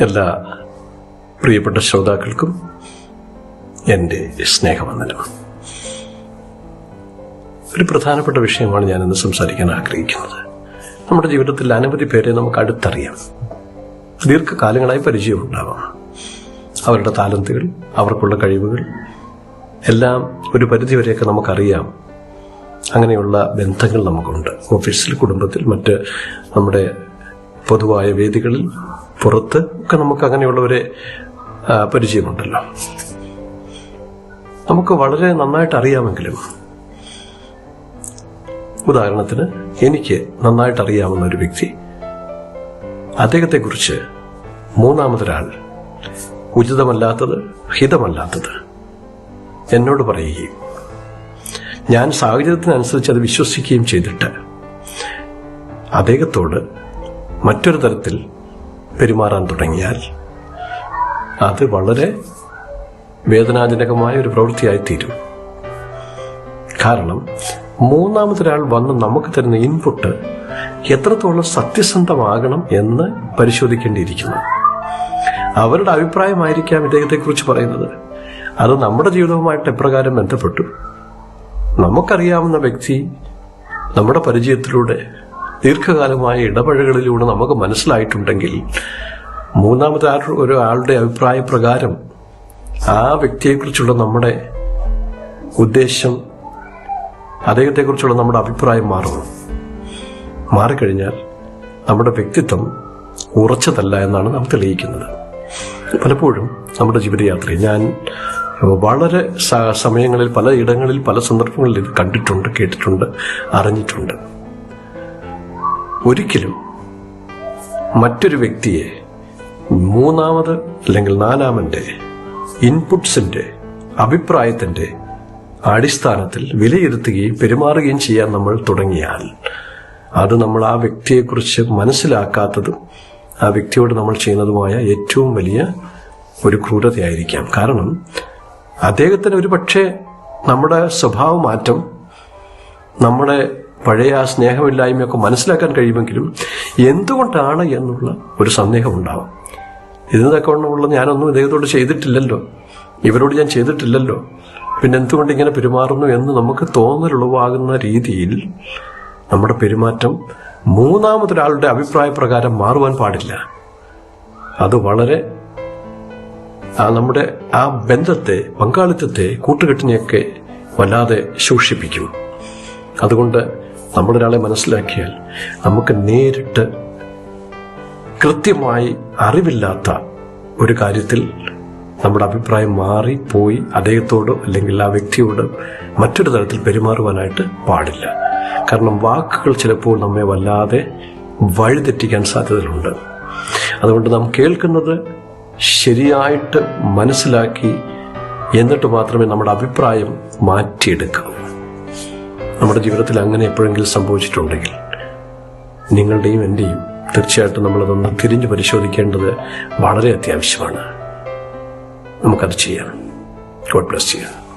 എല്ലാ പ്രിയപ്പെട്ട ശ്രോതാക്കൾക്കും എന്റെ സ്നേഹവന്ദനം. ഒരു പ്രധാനപ്പെട്ട വിഷയമാണ് ഞാനിന്ന് സംസാരിക്കാൻ ആഗ്രഹിക്കുന്നത്. നമ്മുടെ ജീവിതത്തിൽ അനവധി പേരെ നമുക്ക് അടുത്തറിയാം. ദീർഘകാലങ്ങളായി പരിചയമുണ്ടാവാം. അവരുടെ താലന്തുകൾ അവർക്കുള്ള കഴിവുകൾ എല്ലാം ഒരു പരിധിവരെയൊക്കെ നമുക്കറിയാം. അങ്ങനെയുള്ള ബന്ധങ്ങൾ നമുക്കുണ്ട്. ഓഫീസിൽ കുടുംബത്തിൽ മറ്റ് നമ്മുടെ പൊതുവായ വേദികളിൽ പുറത്ത് ഒക്കെ നമുക്ക് അങ്ങനെയുള്ളവരെ പരിചയമുണ്ടല്ലോ. നമുക്ക് വളരെ നന്നായിട്ട് അറിയാമെങ്കിലും ഉദാഹരണത്തിന് എനിക്ക് നന്നായിട്ട് അറിയാവുന്ന ഒരു വ്യക്തി അദ്ദേഹത്തെക്കുറിച്ച് മൂന്നാമതൊരാൾ ഉചിതമല്ലാത്തത് ഹിതമല്ലാത്തത് എന്നോട് പറയുകയും ഞാൻ സാഹചര്യത്തിനനുസരിച്ച് അത് വിശ്വസിക്കുകയും ചെയ്തിട്ട് അദ്ദേഹത്തോട് മറ്റൊരു തരത്തിൽ പെരുമാറാൻ തുടങ്ങിയാൽ അത് വളരെ വേദനാജനകമായ ഒരു പ്രവൃത്തിയായി തീരും. കാരണം മൂന്നാമതൊരാൾ വന്ന് നമുക്ക് തരുന്ന ഇൻപുട്ട് എത്രത്തോളം സത്യസന്ധമാകണം എന്ന് പരിശോധിക്കേണ്ടിയിരിക്കുന്നു. അവരുടെ അഭിപ്രായമായിരിക്കാം ഇദ്ദേഹത്തെക്കുറിച്ച് പറയുന്നത്. അത് നമ്മുടെ ജീവിതവുമായിട്ട് എപ്രകാരം ബന്ധപ്പെട്ടു? നമുക്കറിയാവുന്ന വ്യക്തി നമ്മുടെ പരിചയത്തിലൂടെ ദീർഘകാലമായ ഇടപഴകളിലൂടെ നമുക്ക് മനസ്സിലായിട്ടുണ്ടെങ്കിൽ മൂന്നാമത്തെ ആൾ- ഒരു ആളുടെ അഭിപ്രായ പ്രകാരം ആ വ്യക്തിയെക്കുറിച്ചുള്ള നമ്മുടെ ഉദ്ദേശം അദ്ദേഹത്തെക്കുറിച്ചുള്ള നമ്മുടെ അഭിപ്രായം മാറുന്നു. മാറിക്കഴിഞ്ഞാൽ നമ്മുടെ വ്യക്തിത്വം ഉറച്ചതല്ല എന്നാണ് നാം തെളിയിക്കുന്നത്. പലപ്പോഴും നമ്മുടെ ജീവിതയാത്രയിൽ ഞാൻ വളരെ സമയങ്ങളിൽ പല ഇടങ്ങളിൽ പല സന്ദർഭങ്ങളിൽ ഇത് കണ്ടിട്ടുണ്ട് കേട്ടിട്ടുണ്ട് അറിഞ്ഞിട്ടുണ്ട്. ഒരിക്കലും മറ്റൊരു വ്യക്തിയെ മൂന്നാമത് അല്ലെങ്കിൽ നാലാമന്റെ ഇൻപുട്സിന്റെ അഭിപ്രായത്തിന്റെ അടിസ്ഥാനത്തിൽ വിലയിരുത്തുകയും പെരുമാറുകയും ചെയ്യാൻ നമ്മൾ തുടങ്ങിയാൽ അത് നമ്മൾ ആ വ്യക്തിയെക്കുറിച്ച് മനസ്സിലാക്കാത്തതും ആ വ്യക്തിയോട് നമ്മൾ ചെയ്യുന്നതുമായ ഏറ്റവും വലിയ ഒരു ക്രൂരതയായിരിക്കാം. കാരണം അദ്ദേഹത്തിന് ഒരു പക്ഷേ നമ്മുടെ സ്വഭാവ മാറ്റം നമ്മുടെ പഴയ ആ സ്നേഹമില്ലായ്മയൊക്കെ മനസ്സിലാക്കാൻ കഴിയുമെങ്കിലും എന്തുകൊണ്ടാണ് എന്നുള്ള ഒരു സന്ദേഹം ഉണ്ടാവും. ഇതിനൊക്കെ ഉള്ള ഞാനൊന്നും ഇദ്ദേഹത്തോട് ചെയ്തിട്ടില്ലല്ലോ. ഇവരോട് ഞാൻ ചെയ്തിട്ടില്ലല്ലോ. പിന്നെ എന്തുകൊണ്ട് ഇങ്ങനെ പെരുമാറുന്നു എന്ന് നമുക്ക് തോന്നലുളവാകുന്ന രീതിയിൽ നമ്മുടെ പെരുമാറ്റം മൂന്നാമതൊരാളുടെ അഭിപ്രായ പ്രകാരം മാറുവാൻ പാടില്ല. അത് വളരെ ആ നമ്മുടെ ആ ബന്ധത്തെ പങ്കാളിത്തത്തെ കൂട്ടുകെട്ടിനെയൊക്കെ വല്ലാതെ ശൂഷിപ്പിക്കും. അതുകൊണ്ട് നമ്മളൊരാളെ മനസ്സിലാക്കിയാൽ നമുക്ക് നേരിട്ട് കൃത്യമായി അറിവില്ലാത്ത ഒരു കാര്യത്തിൽ നമ്മുടെ അഭിപ്രായം മാറി പോയി അദ്ദേഹത്തോട് അല്ലെങ്കിൽ ആ വ്യക്തിയോട് മറ്റൊരു തരത്തിൽ പെരുമാറുവാനായിട്ട് പാടില്ല. കാരണം വാക്കുകൾ ചിലപ്പോൾ നമ്മെ വല്ലാതെ വഴിതെറ്റിക്കാൻ സാധ്യതകളുണ്ട്. അതുകൊണ്ട് നാം കേൾക്കുന്നത് ശരിയായിട്ട് മനസ്സിലാക്കി എന്നിട്ട് മാത്രമേ നമ്മുടെ അഭിപ്രായം മാറ്റിയെടുക്കാവൂ നമ്മുടെ ജീവിതത്തിൽ അങ്ങനെ എപ്പോഴെങ്കിലും സംഭവിച്ചിട്ടുണ്ടെങ്കിൽ നിങ്ങളുടെയും എന്റെയും തീർച്ചയായിട്ടും നമ്മളതൊന്ന് തിരിഞ്ഞു പരിശോധിക്കേണ്ടത് വളരെ അത്യാവശ്യമാണ്. നമുക്കത് ചെയ്യാം. ഗോഡ് ബ്ലസ് ചെയ്യാം